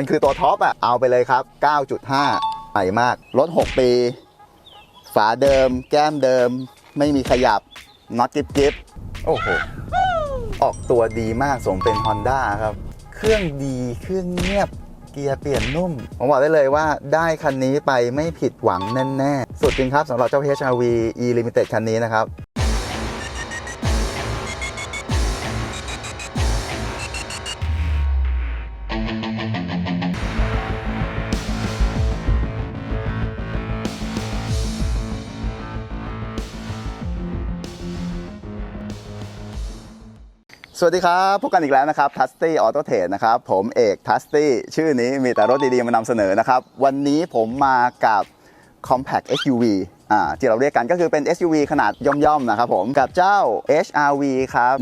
มันคือตัวท็อปอะเอาไปเลยครับ 9.5 ใหม่มาก รถ 6 ปี ฝาเดิม แก้มเดิม ไม่มีขยับน็อตกิ๊บกิ๊บโอ้โห ออกตัวดีมากสมเป็น Honda ครับ เครื่องดีเครื่องเงียบเกียร์เปลี่ยนนุ่ม ผมบอกได้เลยว่าได้คันนี้ไปไม่ผิดหวังแน่ ๆ สุดจริงครับสำหรับเจ้า HRV E Limited คันนี้นะครับ สวัสดีครับพบกันอีกแล้วนะครับทัสตี้ออโตเทรดนะครับผมเอกทัสตี้ชื่อนี้มีแต่รถดีๆมานำเสนอนะครับ วันนี้ผมมากับ Compact SUV อ่าที่เราเรียกกันก็คือเป็น SUV ขนาดย่อมๆนะครับผมกับเจ้า HRV ครับ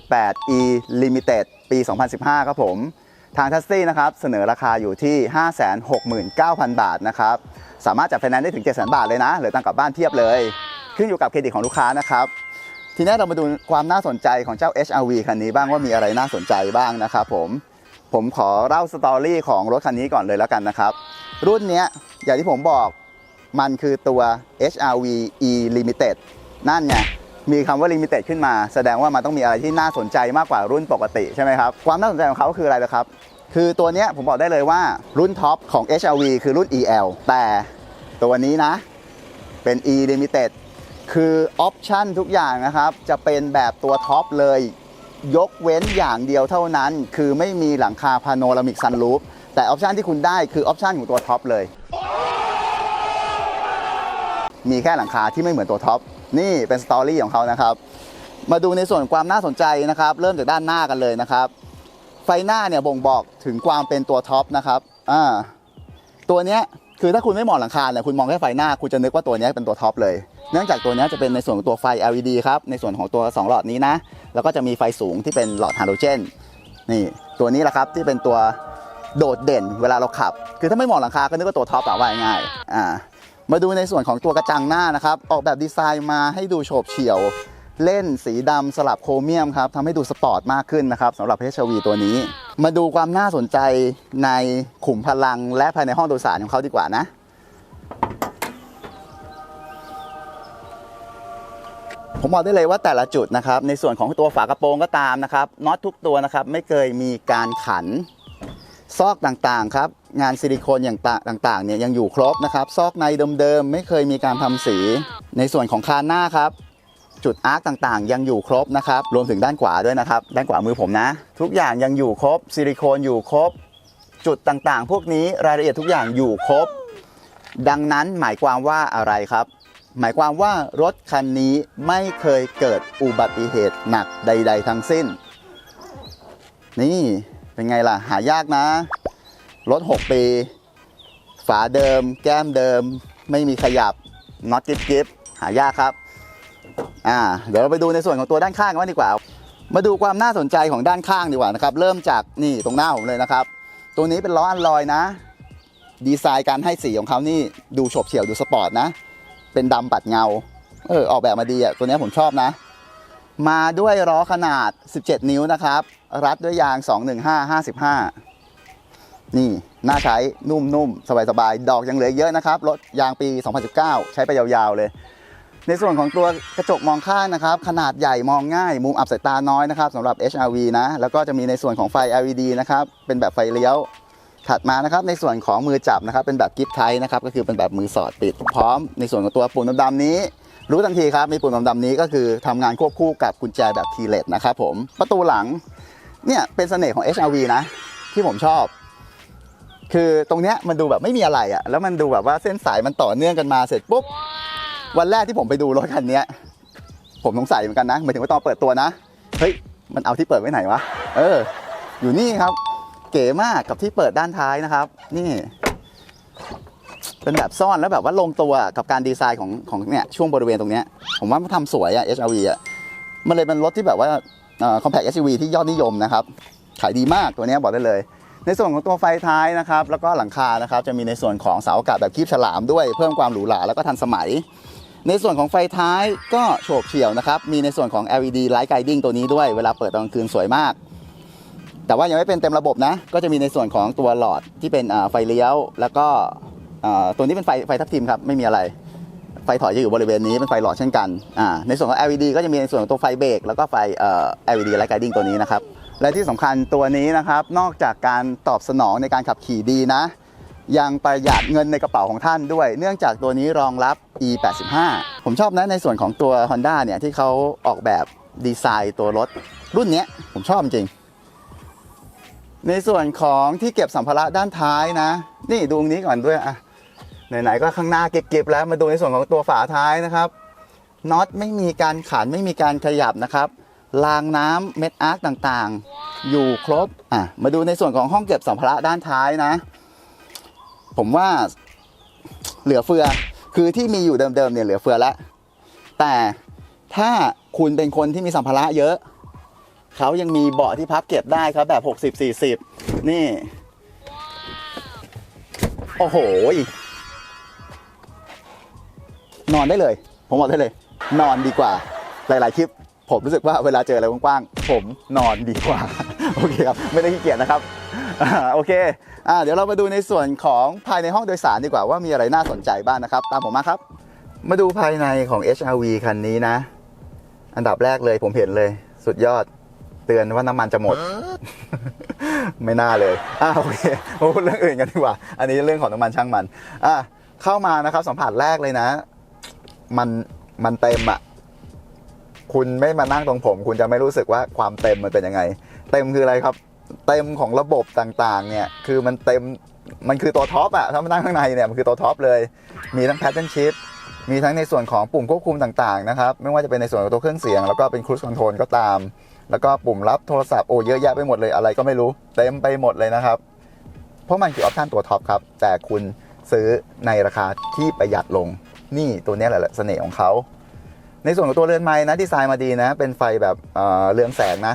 1.8 E Limited ปี 2015 ครับผมทางทัสตี้นะครับเสนอราคาอยู่ที่ 569,000 บาทนะครับสามารถจัดไฟแนนซ์ได้ถึง 700,000 บาทเลยนะหลือตังค์กลับบ้านเทียบเลย ขึ้นอยู่กับเครดิตของลูกค้านะครับ ทีนี้เรามาดูความน่าสนใจของเจ้า HRV คันนี้บ้างว่ามีอะไรน่าสนใจบ้างนะครับผมผมขอเล่าสตอรี่ของรถคันนี้ก่อนเลยแล้วกันนะครับ รุ่นนี้อย่างที่ผมบอกมันคือตัว HRV E Limited นั่นไงมีคำว่า Limited ขึ้นมา แสดงว่ามันต้องมีอะไรที่น่าสนใจมากกว่ารุ่นปกติใช่ไหมครับความน่าสนใจของเขาคืออะไรนะครับ คือตัวนี้ผมบอกได้เลยว่ารุ่นท็อปของ HRV คือรุ่น EL แต่ตัวนี้นะเป็น E Limited คือออปชันทุกอย่างนะครับ จะเป็นแบบตัวท็อปเลย ยกเว้นอย่างเดียวเท่านั้น คือไม่มีหลังคาพาโนรามิกซันรูฟแต่ออปชันที่คุณได้คือออปชันของตัวท็อปเลย มีแค่หลังคาที่ไม่เหมือนตัวท็อปนี่เป็นสตอรี่ของเขานะครับ มาดูในส่วนความน่าสนใจนะครับ เริ่มจากด้านหน้ากันเลยนะครับ ไฟหน้าเนี่ยบ่งบอกถึงความเป็นตัวท็อปนะครับอ่าตัวเนี้ย คือถ้าคุณไม่มองหลังคาเนี่ยคุณมองแค่ไฟหน้า คุณจะนึกว่าตัวนี้เป็นตัวท็อปเลย เนื่องจากตัวนี้จะเป็นในส่วนของตัวไฟ LED ครับ ในส่วนของตัว 2 หลอดนี้นะ แล้วก็จะมีไฟสูงที่เป็นหลอดฮาโลเจน นี่ตัวนี้แหละครับที่เป็นตัวโดดเด่นเวลาเราขับ คือถ้าไม่มองหลังคาก็นึกว่าตัวท็อปอะว่าง่ายอ่า มาดูในส่วนของตัวกระจังหน้านะครับ ออกแบบดีไซน์มาให้ดูโฉบเฉี่ยว เล่นสีดำสลับโครเมียมครับทำให้ดูสปอร์ตมากขึ้นนะครับสำหรับ HRV ตัวนี้ มาดูความน่าสนใจในขุมพลังและภายในห้องโดยสารของเขาดีกว่านะผมบอกได้เลยว่าแต่ละจุดนะครับ ในส่วนของตัวฝากระโปรงก็ตามนะครับน็อตทุกตัวนะครับ ไม่เคยมีการขัน ซอกต่างๆครับ งานซิลิโคนอย่างต่างๆเนี่ยยังอยู่ครบนะครับ ซอกในเดิมๆไม่เคยมีการทำสี ในส่วนของคานหน้าครับ จุดอาร์คต่างๆ ยังอยู่ครบนะครับ รวมถึงด้านขวาด้วยนะครับ ด้านขวามือผมนะ ทุกอย่างยังอยู่ครบ ซิลิโคนอยู่ครบ จุดต่างๆ พวกนี้รายละเอียดทุกอย่างอยู่ครบ ดังนั้นหมายความว่าอะไรครับ หมายความว่ารถคันนี้ไม่เคยเกิดอุบัติเหตุหนักใด ๆ ทั้งสิ้น นี่เป็นไงล่ะ หายากนะ รถ 6 ปี ฝาเดิม แก้มเดิม ไม่มีขยับน็อตกิบกิบหายากครับ อ่าเดี๋ยวเราไปดูในส่วนของตัวด้านข้างกันบ้างดีกว่า มาดูความน่าสนใจของด้านข้างดีกว่านะครับ เริ่มจากนี่ตรงหน้าผมเลยนะครับ ตัวนี้เป็นล้ออันลอยนะ ดีไซน์การให้สีของเขานี่ดูโฉบเฉี่ยวดูสปอร์ตนะ เป็นดำปัดเงา เออออกแบบมาดีอะตัวนี้ผมชอบนะ มาด้วยล้อขนาด 17 นิ้วนะครับ รัดด้วยยาง 215 55 นี่น่าใช้นุ่มๆสบายๆดอกยังเหลือเยอะนะครับรถยางปี 2019 ใช้ไปยาวๆเลย ในส่วนของตัวกระจกมองข้างนะครับ ขนาดใหญ่มองง่าย มุมอับสายตาน้อยนะครับสำหรับ HRV นะ แล้วก็จะมีในส่วนของไฟ LED นะครับ เป็นแบบไฟเลี้ยว ถัดมานะครับ ในส่วนของมือจับนะครับ เป็นแบบกิฟไทนะครับ ก็คือเป็นแบบมือสอดปิด พร้อม ในส่วนของตัวปุ่มดำๆนี้ รู้ทันทีครับ มีปุ่มดำๆนี้ก็คือทำงานควบคู่กับกุญแจแบบคีเลสนะครับผม ประตูหลัง เนี่ยเป็นเสน่ห์ของ HRV นะ ที่ผมชอบคือตรงเนี้ยมันดูแบบไม่มีอะไรอะ่ะ แล้วมันดูแบบว่าเส้นสายมันต่อเนื่องกันมาเสร็จปุ๊บ วันแรกที่ผมไปดูรถคันนี้ผมสงสัยเหมือนกันนะหมายถึงว่าตอนเปิดตัวนะเฮ้ยมันเอาที่เปิดไว้ไหนวะเออ อยู่นี่ครับ เก๋มากกับที่เปิดด้านท้ายนะครับ นี่ เป็นแบบซ่อนแล้วแบบว่าลงตัวกับการดีไซน์ของของเนี่ยช่วงบริเวณตรงเนี้ยผมว่ามันทำสวยอะ HRV อะมันเลยเป็นรถที่แบบว่าเอ่อ compact SUV ที่ยอดนิยมนะครับ ขายดีมากตัวนี้บอกได้เลย ในส่วนของตัวไฟท้ายนะครับ แล้วก็หลังคานะครับ จะมีในส่วนของเสาอากาศแบบคีบฉลามด้วย เพิ่มความหรูหราแล้วก็ทันสมัย ในส่วนของไฟท้ายก็โฉบเฉี่ยวนะครับ มีในส่วนของ LED Light Guiding ตัวนี้ด้วย เวลาเปิดตอนกลางคืนสวยมาก แต่ว่ายังไม่เป็นเต็มระบบนะ ก็จะมีในส่วนของตัวหลอดที่เป็นไฟเลี้ยว แล้วก็ตัวนี้เป็นไฟไฟทับทิมครับ ไม่มีอะไร ไฟถอยจะอยู่บริเวณนี้เป็นไฟหลอดเช่นกัน ในส่วนของ LED ก็จะมีในส่วนของตัวไฟเบรกแล้วก็ไฟ LED Light Guiding ตัวนี้นะครับ และที่สำคัญตัวนี้นะครับ นอกจากการตอบสนองในการขับขี่ดีนะ ยังประหยัดเงินในกระเป๋าของท่านด้วย เนื่องจากตัวนี้รองรับ E85 ผมชอบนะในส่วนของตัว Honda เนี่ย ที่เขาออกแบบดีไซน์ตัวรถ รุ่นนี้ผมชอบจริง ในส่วนของที่เก็บสัมภาระด้านท้ายนะ นี่ดูตรงนี้ก่อนด้วยอะไหนๆก็ข้างหน้าเก็บๆแล้วมาดูในส่วนของตัวฝาท้ายนะครับน็อตไม่มีการขันไม่มีการขยับนะครับรางน้ำเม็ดอาร์คต่างๆ อยู่ครบอะมาดูในส่วนของห้องเก็บสัมภาระด้านท้ายนะ ผมว่าเหลือเฟือ คือที่มีอยู่เดิมๆเนี่ยเหลือเฟือแล้วแต่ถ้าคุณเป็นคนที่มีสัมภาระเยอะ เขายังมีเบาะที่พับเก็บได้ครับแบบ 60 40 นี่ โอ้โห นอนได้เลย ผมบอกได้เลย นอนดีกว่า หลาย ๆ คลิป ผมรู้สึกว่าเวลาเจออะไรกว้าง ๆ ผมนอนดีกว่า โอเคครับ ไม่ได้ขี้เกียจนะครับ โอเคอ่าเดี๋ยวเรามาดูในส่วนของภายในห้องโดยสารดีกว่าว่ามีอะไรน่าสนใจบ้างนะครับ ตามผมมาครับ มาดูภายในของ HRV คันนี้นะ อันดับแรกเลยผมเห็นเลย สุดยอดเตือนว่าน้ำมันจะหมด ไม่น่าเลยอ่าโอเคมาพูดเรื่องอื่นกันดีกว่า อันนี้เรื่องของน้ำมันช่างมันอะเข้ามานะครับสัมผัสแรกเลยนะ มันมันเต็มอะคุณไม่มานั่งตรงผม คุณจะไม่รู้สึกว่าความเต็มมันเป็นยังไง เต็มคืออะไรครับ เต็มของระบบต่างๆเนี่ยคือมันเต็มมันคือตัวท็อปอะถ้ามานั่งข้างในเนี่ยมันคือตัวท็อปเลย มีทั้งแพทเทิร์นชิพมีทั้งในส่วนของปุ่มควบคุมต่างๆนะครับ ไม่ว่าจะเป็นในส่วนของตัวเครื่องเสียง แล้วก็เป็นครู i คอนโทรลก็ตาม แล้วก็ปุ่มรับโทรศัพท์โอ้เยอะแยะไปหมดเลยอะไรก็ไม่รู้เต็มไปหมดเลยนะครับ เพราะมันคือออปชันตัวท็อปครับ แต่คุณซื้อในราคาที่ประหยัดลงนี่ตัวนี้แหละเสน่ห์ของเขาในส่วนของตัวเรือนไม้นะดีไซน์มาดีนะ เป็นไฟแบบเอ่อเรืองแสงนะ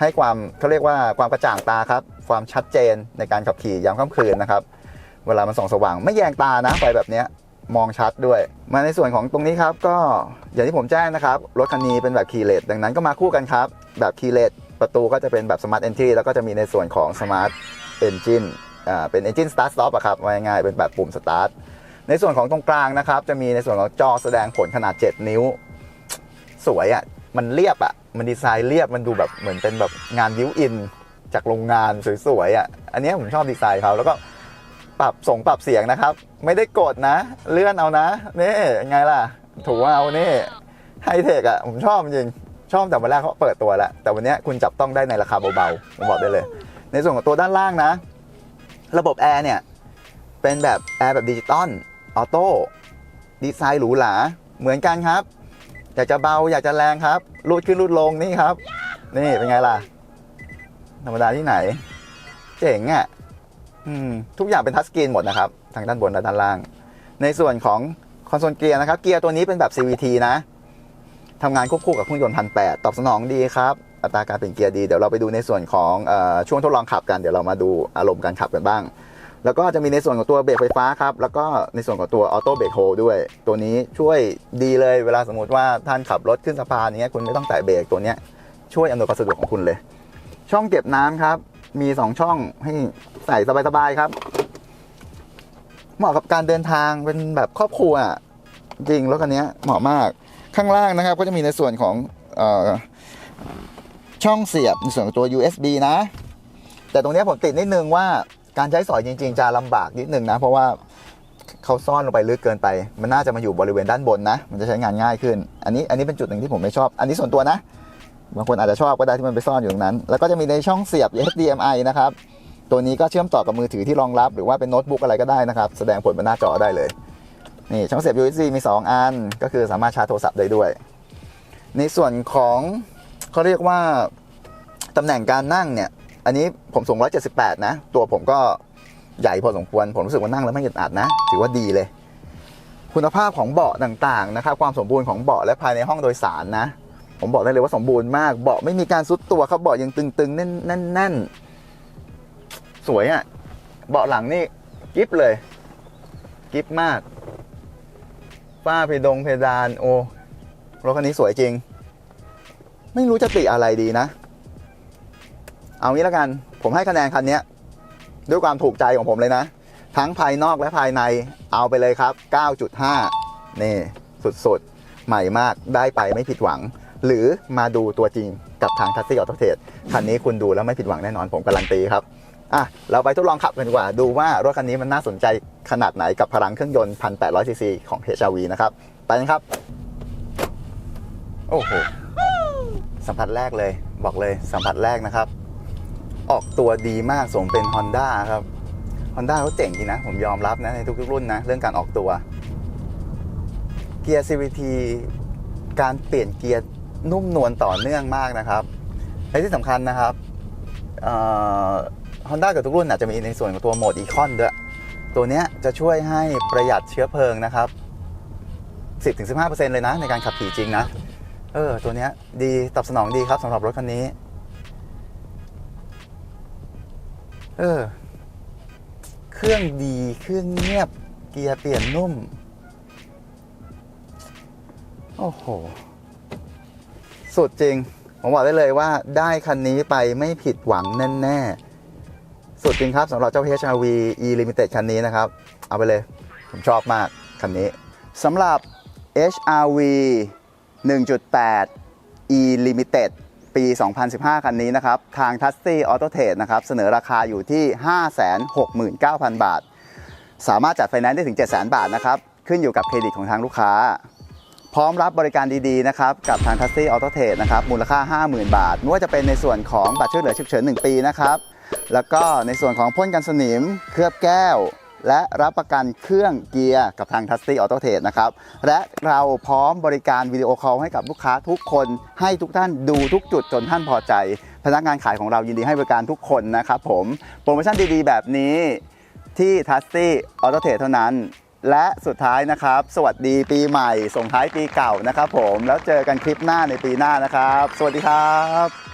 ให้ความเขาเรียกว่าความกระจ่างตาครับ ความชัดเจนในการขับขี่ยามค่ำคืนนะครับ เวลามันส่องสว่างไม่แยงตานะไฟแบบนี้มองชัดด้วย มาในส่วนของตรงนี้ครับ ก็อย่างที่ผมแจ้งนะครับ รถคันนี้เป็นแบบคีย์เลสดังนั้นก็มาคู่กันครับ แบบคีย์เลสประตูก็จะเป็นแบบสมาร์ทเอนทรีแล้วก็จะมีในส่วนของสมาร์ทเอนจินอ่าเป็นเอนจินสตาร์ทสต็อปอะครับง่ายๆเป็นแบบปุ่มสตาร์ทในส่วนของตรงกลางนะครับ จะมีในส่วนของจอแสดงผลขนาด 7 นิ้ว สวยอะ่ะ มันเรียบอะ่ะมันดีไซน์เรียบมันดูแบบเหมือนเป็นแบบงานวิวอิน จากโรงงานสวยๆอะ่ะอันนี้ผมชอบดีไซน์เขาแล้วก็ปรับส่งปรับเสียงนะครับ ไม่ได้กดนะ เลื่อนเอานะนี่ไงล่ะ ถูเอานี่ไฮเทคอะ่ะผมชอบจริงชอบแต่วันแรกเขาเปิดตัวแล้ว แต่วันนี้คุณจับต้องได้ในราคาเบาๆผมบอกได้เลย ในส่วนของตัวด้านล่างนะ ระบบแอร์เนี่ย เป็นแบบแอร์แบบดิจิตอลออโต้ดีไซน์หรูหราเหมือนกันครับ อยากจะเบาอยากจะแรงครับรูดขึ้นรูดลงนี่ครับ นี่เป็นไงล่ะ ธรรมดาที่ไหน เจ๋งอะ่ะทุกอย่างเป็นทัชสกรีนหมดนะครับทางด้านบนและด้านล่าง ในส่วนของคอนโซลเกียร์นะครับเกียร์ตัวนี้เป็นแบบ CVT นะทำงานควบคู่กับเครื่องยนต์พันแตอบสนองดีครับ อัตราการเปลี่ยนเกียร์ดี เดี๋ยวเราไปดูในส่วนของอช่วงทดลองขับกัน เดี๋ยวเรามาดูอารมณ์การขับกันบ้าง แล้วก็จะมีในส่วนของตัวเบรกไฟฟ้าครับ แล้วก็ในส่วนของตัวออโต้เบรกโฮด้วย ตัวนี้ช่วยดีเลยเวลาสมมติว่าท่านขับรถขึ้นสะพานอย่างเงี้ยคุณไม่ต้องแตะเบรกตัวเนี้ยช่วยอำนวยความสะดวกของคุณเลย ช่องเก็บน้ำครับ มี 2 ช่องให้ใส่สบายๆครับ เหมาะกับการเดินทางเป็นแบบครอบครัวจริงรถคันนี้เหมาะมากข้างล่างนะครับ ก็จะมีในส่วนของออช่องเสียบในส่วนของตัว USB นะ แต่ตรงนี้ผมติดนิดนึงว่า การใช้สอยจริง ๆ จะลำบากนิดนึงนะ เพราะว่าเขาซ่อนลงไปลึกเกินไป มันน่าจะมาอยู่บริเวณด้านบนนะ มันจะใช้งานง่ายขึ้น อันนี้อันนี้เป็นจุดหนึ่งที่ผมไม่ชอบ อันนี้ส่วนตัวนะ บางคนอาจจะชอบก็ได้ที่มันไปซ่อนอยู่ตรงนั้น แล้วก็จะมีในช่องเสียบ HDMI นะครับ ตัวนี้ก็เชื่อมต่อกับมือถือที่รองรับหรือว่าเป็นโน้ตบุ๊กอะไรก็ได้นะครับ แสดงผลบนหน้าจอได้เลย นี่ช่องเสียบ USB มี 2 อัน ก็คือสามารถชาร์จโทรศัพท์ได้ด้วย ในส่วนของเขาเรียกว่าตำแหน่งการนั่งเนี่ย อันนี้ผมสูง 178 นะ ตัวผมก็ใหญ่พอสมควร ผมรู้สึกว่านั่งแล้วไม่อึดอัดนะ ถือว่าดีเลย คุณภาพของเบาะต่างๆนะครับ ความสมบูรณ์ของเบาะและภายในห้องโดยสารนะ ผมบอกได้เลยว่าสมบูรณ์มาก เบาะไม่มีการซุดตัวครับ เบาะยังตึงๆ แน่นๆ สวยอะ่ะ เบาะหลังนี่กิฟเลย กิฟมาก ฝ้าเพดงเพดาน โอ้ รถคันนี้สวยจริง ไม่รู้จะติอะไรดีนะ เอางี้แล้วกัน ผมให้คะแนนคันนี้ด้วยความถูกใจของผมเลยนะ ทั้งภายนอกและภายในเอาไปเลยครับ 9.5 นี่สุดๆ ใหม่มากได้ไปไม่ผิดหวัง หรือมาดูตัวจริงกับทางทัสซี่ออโตเทสคันนี้คุณดูแล้วไม่ผิดหวังแน่นอนผมการันตีครับอะเราไปทดลองขับกันดีกว่า ดูว่ารถคันนี้มันน่าสนใจขนาดไหนกับพลังเครื่องยนต์ 1,800ซีซีของ HRV นะครับ ไปกันครับ โอ้โห สัมผัสแรกเลย บอกเลยสัมผัสแรกนะครับ ออกตัวดีมากสมเป็น Honda ครับ Honda เขาเจ๋งจริงนะ ผมยอมรับนะ ในทุกๆ รุ่นนะ เรื่องการออกตัว เกียร์ CVT การเปลี่ยนเกียร์นุ่มนวลต่อเนื่องมากนะครับและที่สำคัญนะครับฮอนด้ากับทุกรุ่นอาจจะมีในส่วนของตัวโหมดอีคอนด้วย ตัวเนี้ยจะช่วยให้ประหยัดเชื้อเพลิงนะครับ 10-15%เลยนะในการขับขี่จริงนะ เออ ตัวเนี้ยดีตอบสนองดีครับสำหรับรถคันนี้ เออ เครื่องดีเครื่องเงียบ เกียร์เปลี่ยนนุ่ม โอ้โห สุดจริง ผมบอกได้เลยว่าได้คันนี้ไปไม่ผิดหวังแน่ ๆ สุดจริงครับสำหรับเจ้า HRV E Limited คันนี้นะครับ เอาไปเลย ผมชอบมากคันนี้สำหรับ HRV 1.8 E Limited ปี 2015 คันนี้นะครับ ทาง t u s t y Auto Trade นะครับ เสนอราคาอยู่ที่ 569,000 บาท สามารถจัดไฟแนนซ์ได้ถึง 700,000 บาทนะครับ ขึ้นอยู่กับเครดิตของทางลูกค้า พร้อมรับบริการดีๆ นะครับ กับทางทัสซี่ออโตเทรดนะครับ มูลค่า 50,000 บาท ไม่ว่าจะเป็นในส่วนของบัตรช่วยเหลือฉุกเฉิน 1 ปีนะครับ แล้วก็ในส่วนของพ่นกันสนิม เคลือบแก้ว และรับประกันเครื่องเกียร์กับทางทัสซี่ออโตเทรดนะครับ และเราพร้อมบริการวิดีโอคอลให้กับลูกค้าทุกคนให้ทุกท่านดูทุกจุดจนท่านพอใจ พนักงานขายของเรายินดีให้บริการทุกคนนะครับผมโปรโมชั่นดีๆ แบบนี้ที่ทัสซี่ออโตเทรดเท่านั้น และสุดท้ายนะครับ สวัสดีปีใหม่ ส่งท้ายปีเก่านะครับผมแล้วเจอกันคลิปหน้าในปีหน้านะครับ สวัสดีครับ